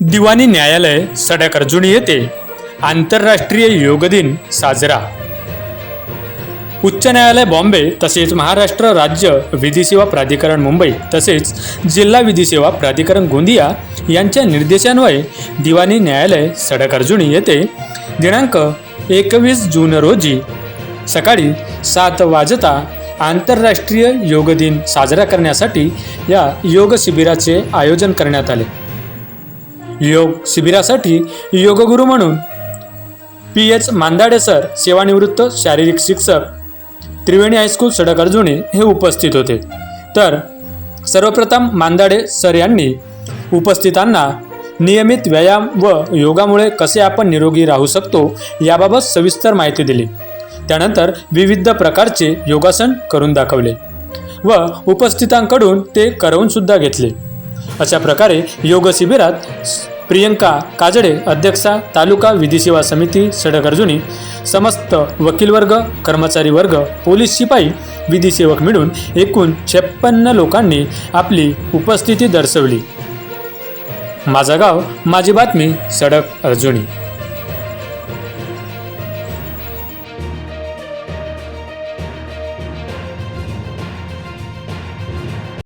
दिवाणी न्यायालय सडक अर्जुनी येथे आंतरराष्ट्रीय योग दिन साजरा. उच्च न्यायालय बॉम्बे तसेच महाराष्ट्र राज्य विधी सेवा प्राधिकरण मुंबई तसेच जिल्हा विधी सेवा प्राधिकरण गोंदिया यांच्या निर्देशान्वये दिवाणी न्यायालय सडक अर्जुनी येथे दिनांक एकवीस जून रोजी सकाळी सात वाजता आंतरराष्ट्रीय योग दिन साजरा करण्यासाठी या योग शिबिराचे आयोजन करण्यात आले. योग शिबिरासाठी योगगुरू म्हणून पी एच मांदाडे सर सेवानिवृत्त शारीरिक शिक्षक त्रिवेणी हायस्कूल सडक अर्जुनी हे उपस्थित होते. तर सर्वप्रथम मांदाडे सर यांनी उपस्थितांना नियमित व्यायाम व योगामुळे कसे आपण निरोगी राहू शकतो याबाबत सविस्तर माहिती दिली. त्यानंतर विविध प्रकारचे योगासन करून दाखवले व उपस्थितांकडून ते करवून सुद्धा घेतले. अशा प्रकारे योग शिबिरात प्रियंका काजडे अध्यक्षा तालुका विधी सेवा समिती सडक अर्जुनी समस्त वकील वर्ग कर्मचारी वर्ग पोलीस शिपाई विधी सेवक मिळून एकूण छप्पन्न लोकांनी आपली उपस्थिती दर्शवली. माझा गाव माझी बातमी सडक अर्जुनी